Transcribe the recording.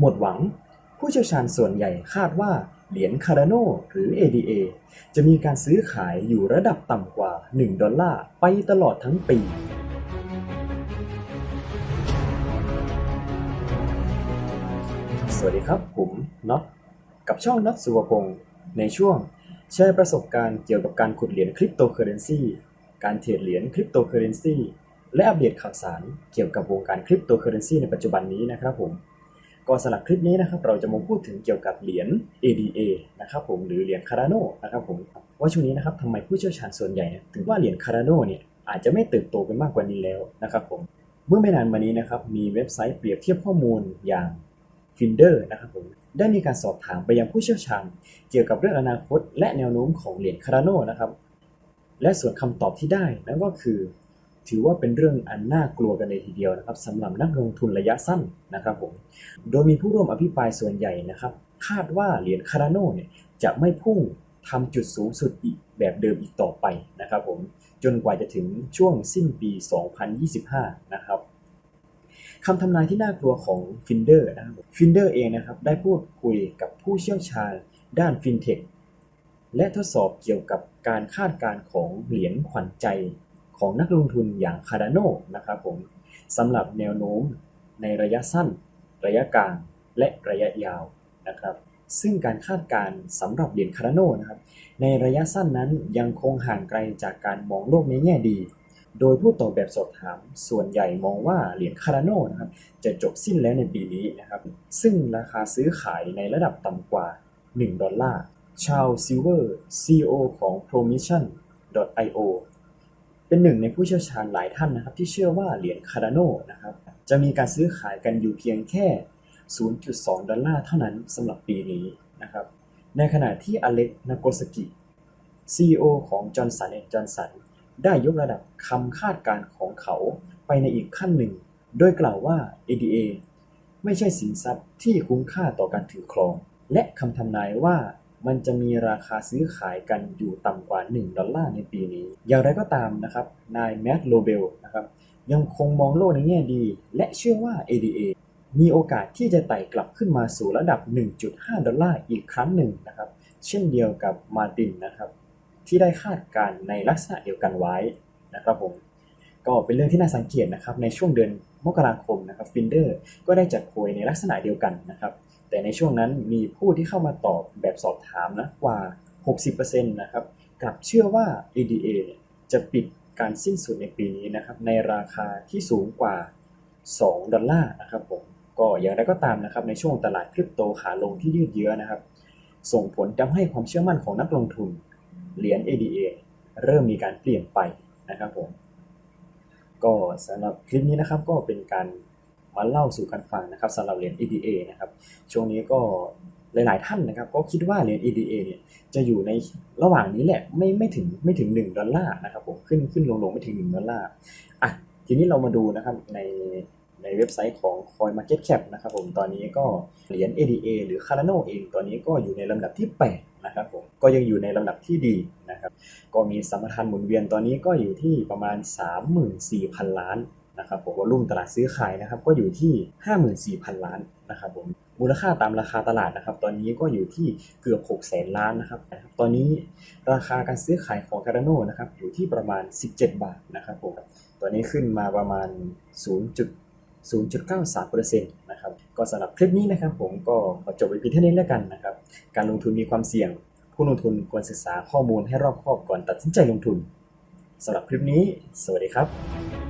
หมดหวัง ผู้เชี่ยวชาญส่วนใหญ่คาดว่าเหรียญคาร์โนหรือ ADA จะมีการซื้อขายอยู่ระดับต่ำกว่า 1 ดอลลาร์ไปตลอดทั้งปี สวัสดีครับ ผมน็อตกับช่องน็อตสุวพงศ์ในช่วงแชร์ประสบการณ์เกี่ยวกับการขุดเหรียญคริปโตเคอเรนซีการเทรดเหรียญคริปโตเคอเรนซีและอัปเดตข่าวสารเกี่ยวกับวงการคริปโตเคอเรนซีในปัจจุบันนี้นะครับผม ก็สำหรับคลิปนี้นะครับเราจะมาพูดถึงเกี่ยวกับเหรียญ ADA นะครับผมหรือเหรียญคาร์โนนะครับผมว่าช่วงนี้นะครับทำไมผู้เชี่ยวชาญส่วนใหญ่ถึงว่าเหรียญคาร์โนเนี่ยอาจจะไม่เติบโตไปมากกว่านี้แล้วนะครับผมเมื่อไม่นานมานี้นะครับมีเว็บไซต์เปรียบเทียบข้อมูลอย่างฟินเดอร์นะครับผมได้มีการสอบถามไปยังผู้เชี่ยวชาญเกี่ยวกับเรื่องอนาคต และแนวโน้มของเหรียญคาร์โนนะครับและส่วนคำตอบที่ได้นั่นก็คือ ถือว่าเป็นเรื่องอันน่ากลัวกันเลยทีเดียวนะครับสำหรับนักลงทุนระยะสั้นนะครับผมโดยมีผู้ร่วมอภิปรายส่วนใหญ่นะครับ คาดว่าเหรียญคาร์โนเนี่ยจะไม่พุ่งทำจุดสูงสุดอีกแบบเดิมอีกต่อไปนะครับผมจนกว่าจะถึงช่วงสิ้นปี 2025 นะครับคำทำนายที่น่ากลัวของฟินเดอร์นะครับฟินเดอร์เองนะครับได้พูดคุยกับผู้เชี่ยวชาญด้านฟินเทคและทดสอบเกี่ยวกับการคาดการณ์ของเหรียญขวัญใจ ของนักลงทุนอย่างคาร์ดาโนนะครับผมสำหรับแนวโน้มในระยะสั้น ระยะกลาง และระยะยาวนะครับ ซึ่งการคาดการณ์สำหรับเหรียญคาร์ดาโนนะครับในระยะสั้นนั้นยังคงห่างไกลจากการมองโลกในแง่ดี โดยผู้ตอบแบบสอบถามส่วนใหญ่มองว่าเหรียญคาร์ a โนนะครับจะจบสิ้นแล้วในปีนี้นะครับ ซึ่งราคาซื้อขายในระดับต่ำกว่า 1 ดอลลาร์ชาวซิลเวอร์ CEO ของ Promission.io เป็นหนึ่งในผู้เชี่ยวชาญหลายท่านนะครับ ที่เชื่อว่าเหรียญคาร์ a โนนะครับจะมีการซื้อขายกันอยู่เพียงแค่ 0.2 ดอลลาร์เท่านั้นสำหรับปีนี้นะครับ ในขณะที่อเล็กนาโกสกิ CEO ของ Johnson Johnson ได้ยกระดับคำคาดการณ์ของเขาไปในอีกขั้นหนึ่ง โดยกล่าวว่า ADA ไม่ใช่สินทรัพย์ที่คุ้มค่าต่อการถือครอง และคำทำนายว่า มันจะมีราคาซื้อขายกันอยู่ต่ำกว่า 1 ดอลลาร์ในปีนี้ อย่างไรก็ตามนะครับ นายแมตต์โลเบลนะครับยังคงมองโลกในแง่ดี และเชื่อว่า ADA มีโอกาสที่จะไต่กลับขึ้นมาสู่ระดับ 1.5 ดอลลาร์อีกครั้งหนึ่งนะครับ เช่นเดียวกับมาตินนะครับ ที่ได้คาดการณ์ในลักษณะเดียวกันไว้นะครับผมก็เป็นเรื่องที่น่าสังเกตนะครับในช่วงเดือนมกราคมนะครับฟินเดอร์ก็ได้จัดโพยในลักษณะเดียวกันนะครับ แต่ในช่วงนั้นมีผู้ที่เข้ามาตอบแบบสอบถามนะกว่า 60%นะครับกลับเชื่อว่า ADA เนี่ยจะปิดการสิ้นสุดในปีนี้นะครับในราคาที่สูงกว่า 2 ดอลลาร์นะครับผมก็อย่างไรก็ตามนะครับในช่วงตลาดคริปโตขาลงที่ยืดเยื้อนะครับ ส่งผลทำให้ความเชื่อมั่นของนักลงทุนเหรียญ ADA เริ่มมีการเปลี่ยนไปนะครับผมก็สำหรับคลิปนี้นะครับก็เป็นการ มาเล่าสู่กันฟังนะครับสำหรับเหรียญ ADA นะครับช่วงนี้ก็หลายๆท่านนะครับก็คิดว่าเหรียญ ADA เนี่ยจะอยู่ในระหว่างนี้แหละไม่ไม่ถึงไม่ถึง 1 ดอลลาร์นะครับผมขึ้นขึ้นลงลงไม่ถึง 1 ดอลลาร์อะทีนี้เรามาดูนะครับในในเว็บไซต์ของ CoinMarketCap นะครับผมตอนนี้ก็เหรียญ ADA หรือ Cardano เองตอนนี้ก็อยู่ในลำดับที่ 8 นะครับผมก็ยังอยู่ในลำดับที่ดีนะครับก็มีสัมปทานหมุนเวียนตอนนี้ก็อยู่ที่ประมาณ 34,000 ล้าน นะครับผมวอลุ่มตลาดซื้อขายนะครับก็อยู่ที่ 54,000 ล้านนะครับผมมูลค่าตามราคาตลาดนะครับ ตอนนี้ก็อยู่ที่เกือบ6แสนล้านนะครับ ตอนนี้ราคาการซื้อขายของ Cardano นะครับอยู่ที่ประมาณ 17 บาทนะครับผมตอนนี้ขึ้นมาประมาณ 0.0.93%นะครับก็สำหรับคลิปนี้นะครับ ผมก็ขอจบไปเพียงเท่านี้แล้วกันนะครับ การลงทุนมีความเสี่ยง ผู้ลงทุนควรศึกษาข้อมูลให้รอบคอบก่อนตัดสินใจลงทุนสำหรับคลิปนี้ สวัสดีครับ